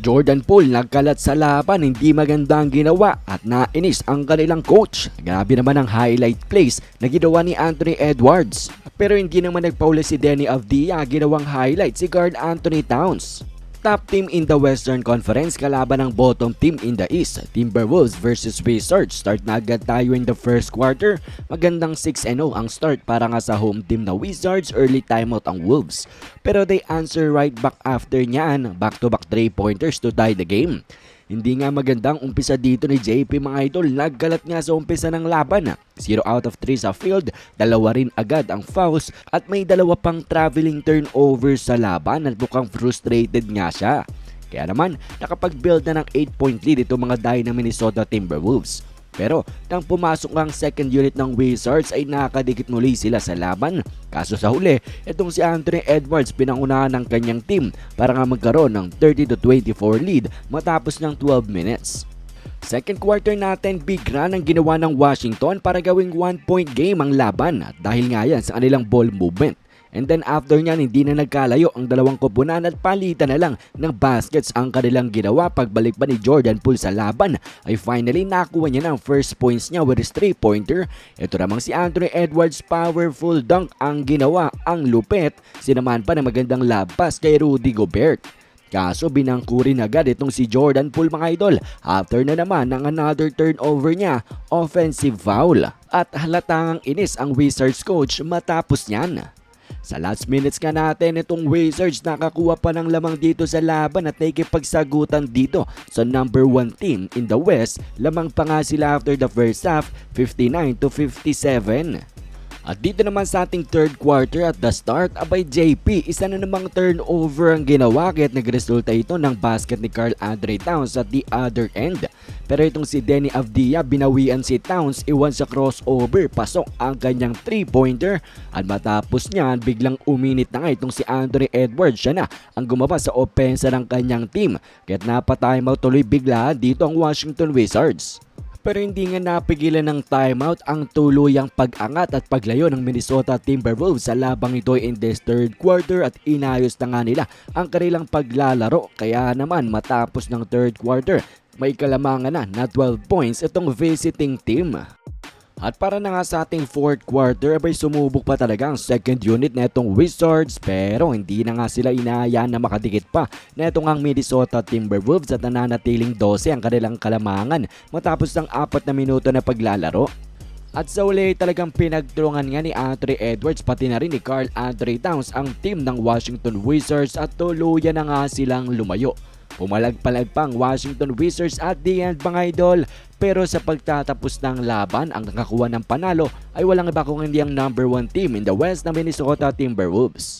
Jordan Poole nagkalat sa laban, hindi maganda ang ginawa at nainis ang kanilang coach. Grabe naman ang highlight plays na ginawa ni Anthony Edwards. Pero hindi naman nagpaula si Denny Avdia, ginawang highlight si guard Anthony Towns. Top team in the Western Conference kalaban ng bottom team in the East, Timberwolves versus Wizards. Start na agad tayo in the first quarter. Magandang 6-0 ang start para nga sa home team na Wizards, early timeout ang Wolves. Pero they answer right back after niyan, back-to-back 3-pointers to tie the game. Hindi nga magandang umpisa dito ni JP mga idol, naggalat nga sa umpisa ng laban. 0 out of 3 sa field, dalawa rin agad ang fouls at may dalawa pang traveling turnover sa laban at mukhang frustrated nga siya. Kaya naman, nakapag-build na ng 8-point lead itong mga ng Minnesota Timberwolves. Pero nang pumasok ang second unit ng Wizards ay nakakadikit muli sila sa laban. Kaso sa huli, itong si Anthony Edwards pinangunahan ng kanyang team para nga magkaroon ng 30 to 24 lead matapos ng 12 minutes. Second quarter natin, big run ang ginawa ng Washington para gawing one point game ang laban dahil nga yan sa kanilang ball movement. And then after niyan, hindi na nagkalayo ang dalawang koponan at palitan na lang ng baskets ang kanilang ginawa. Pagbalik pa ni Jordan Poole sa laban ay finally nakuha niya ng first points niya with his three-pointer. Ito namang si Anthony Edwards powerful dunk ang ginawa ang lupet. Sinaman pa ng magandang lob pass kay Rudy Gobert. Kaso binangkurin agad itong si Jordan Poole mga idol after na naman ng another turnover niya, offensive foul. At halatang inis ang Wizards coach matapos niyan. Sa last minutes nga natin, itong Wizards nakakuha pa ng lamang dito sa laban at nakikipagsagutan dito sa number 1 team in the West. Lamang pa nga sila after the first half, 59 to 57. At dito naman sa ating third quarter at the start, abay JP, isa na namang turnover ang ginawa kaya't nagresulta ito ng basket ni Carl Andre Towns at the other end. Pero itong si Denny Avdia, binawian si Towns, iwan sa crossover, pasok ang kanyang 3-pointer at matapos niyan, biglang uminit na nga itong si Anthony Edwards. Siya na ang gumaba sa opensa ng kanyang team. Kaya't napatimeout tuloy bigla dito ang Washington Wizards. Pero hindi nga napigilan ng timeout ang tuluyang pag-angat at paglayo ng Minnesota Timberwolves sa labang ito in this third quarter at inayos na nga nila ang kanilang paglalaro. Kaya naman matapos ng third quarter, may kalamangan na na 12 points itong visiting team. At para na nga sa ating fourth quarter, abay sumubok pa talaga ang second unit na itong Wizards pero hindi na nga sila inaayahan na makadikit pa na itong ang Minnesota Timberwolves at nananatiling 12 ang kanilang kalamangan matapos ng apat na minuto na paglalaro. At sa uli talagang pinagtulungan nga ni Anthony Edwards pati na rin ni Carl Anthony Towns ang team ng Washington Wizards at tuluyan na nga silang lumayo. Pumalag-palag pang Washington Wizards at the end mga idol pero sa pagtatapos ng laban ang nakakuha ng panalo ay walang iba kung hindi ang number 1 team in the West na Minnesota Timberwolves.